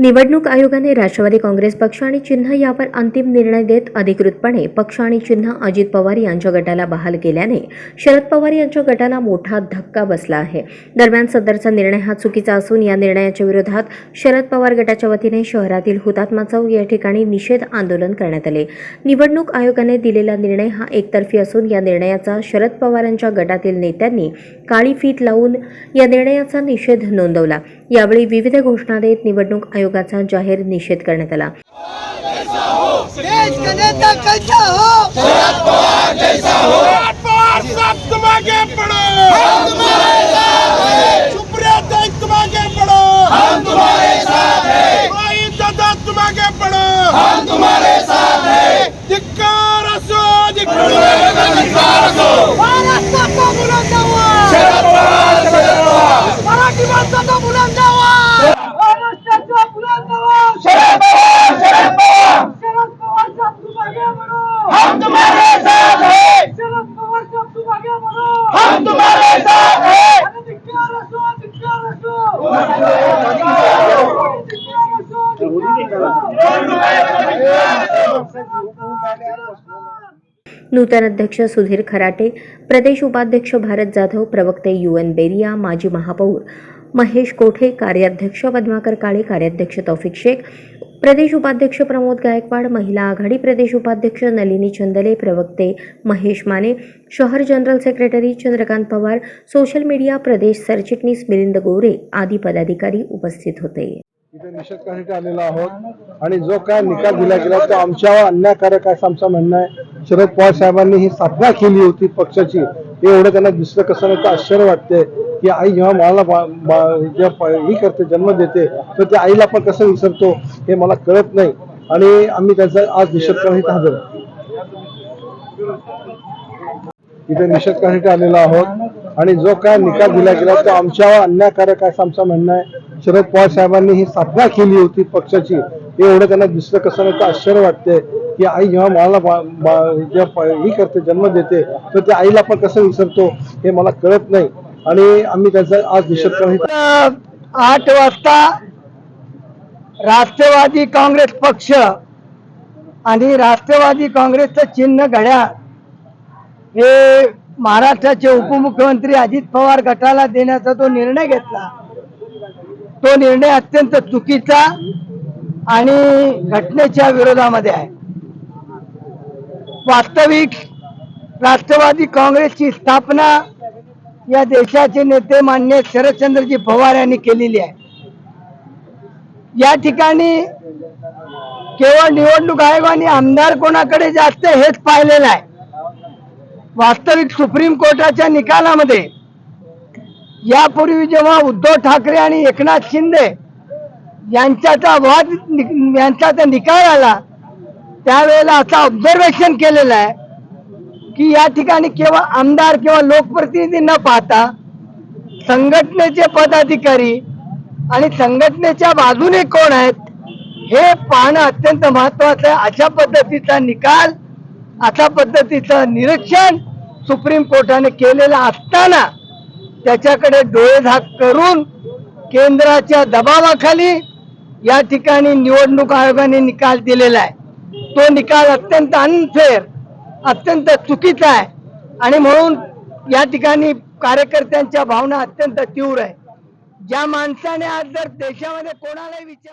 निवडणूक आयोगाने राष्ट्रवादी काँग्रेस पक्ष आणि चिन्ह यावर अंतिम निर्णय देत अधिकृतपणे पक्ष आणि चिन्ह अजित पवार यांच्या गटाला बहाल केल्याने शरद पवार यांच्या गटाला मोठा धक्का बसला आहे. दरम्यान सदरचा निर्णय हा चुकीचा असून या निर्णयाच्या विरोधात शरद पवार गटाच्या वतीने शहरातील हुतात्मा चौक या ठिकाणी निषेध आंदोलन करण्यात आले. निवडणूक आयोगाने दिलेला निर्णय हा एकतर्फी असून या निर्णयाचा शरद पवारांच्या गटातील नेत्यांनी काळी फीत लावून या निर्णयाचा निषेध नोंदवला. यावेळी विविध घोषणा देत निवडणूक आयोग आयोगाचा जाहीर निषेध करण्यात आला. हो? नूतन अध्यक्ष सुधीर खराटे प्रदेश उपाध्यक्ष भारत जाधव प्रवक्ते यू एन बेरिया माजी महापौर महेश कोठे कार्याध्यक्ष पद्माकर काळे कार्याध्यक्ष तौफिक शेख प्रदेश उपाध्यक्ष प्रमोद गायकवाड महिला आघाडी प्रदेश उपाध्यक्ष नलिनी चंदले प्रवक्ते महेश माने शहर general secretary Chandrakant Pawar social media प्रदेश सरचिटणीस मिलिंद गोरे आदी पदाधिकारी उपस्थित होते. इथे निषेध करण्यासाठी आलेलो आहोत. आणि जो काय निकाल दिला गेला तो आमच्यावर अन्यायकारक आहे असं आमचं म्हणणं आहे. शरद पवार साहेबांनी ही साधना केली होती पक्षाची. हे एवढं त्यांना दिसलं कसं नाही तर आश्चर्य वाटते की आई जेव्हा मला जेव्हा ही करते जन्म देते तर त्या आईला पण कसं विसरतो हे मला कळत नाही. आणि आम्ही त्याचा आज निषेध करण्यासाठी हजर इथे निषेध करण्यासाठी आलेलो आहोत. आणि जो काय निकाल दिला गेला तो आमच्यावर अन्यायकारक आहे असं आमचं म्हणणं आहे. शरद पवार साहेबांनी ही स्थापना केली होती पक्षाची. हे एवढं त्यांना दिसलं कसं नाही तर आश्चर्य वाटते की आई जेव्हा मला जेव्हा ही करते जन्म देते तर त्या आईला आपण कसं विसरतो हे मला कळत नाही. आणि आम्ही त्याचा आज निषेध करण्यासाठी आठ वाजता राष्ट्रवादी काँग्रेस पक्ष आणि राष्ट्रवादी काँग्रेसचं चिन्ह घड्याळ हे महाराष्ट्राचे उपमुख्यमंत्री अजित पवार गटाला देण्याचा तो निर्णय घेतला. तो निर्णय अत्यंत चुकीचा आणि घटनेच्या विरोधामध्ये आहे. वास्तविक राष्ट्रवादी काँग्रेसची स्थापना या देशाचे नेते मान्य शरदचंद्रजी पवार यांनी केलेली आहे. या ठिकाणी केवळ निवडणूक आयोगाने आमदार कोणाकडे जास्त हेच पाहिलेलं आहे. वास्तविक सुप्रीम कोर्टाच्या निकालामध्ये यापूर्वी जेव्हा उद्धव ठाकरे आणि एकनाथ शिंदे यांच्याचा वाद नि- निकाल आला त्यावेळेला असं ऑब्झर्वेशन केलेलं आहे की या ठिकाणी केवळ आमदार किंवा लोकप्रतिनिधी न पाहता संघटनेचे पदाधिकारी आणि संघटनेच्या बाजूने कोण आहेत हे पाहणं अत्यंत महत्वाचं आहे. अशा पद्धतीचा निकाल अशा पद्धतीचं निरीक्षण सुप्रीम कोर्टाने केलेलं असताना त्याच्याकडे डोळे झाक करून केंद्राच्या दबावाखाली या ठिकाणी निवडणूक आयोगाने निकाल दिलेला आहे. तो निकाल अत्यंत अनफेअर अत्यंत चुकीचा आहे. आणि म्हणून या ठिकाणी कार्यकर्त्यांच्या भावना अत्यंत तीव्र आहे. ज्या माणसाने आज जर देशामध्ये कोणालाही विचार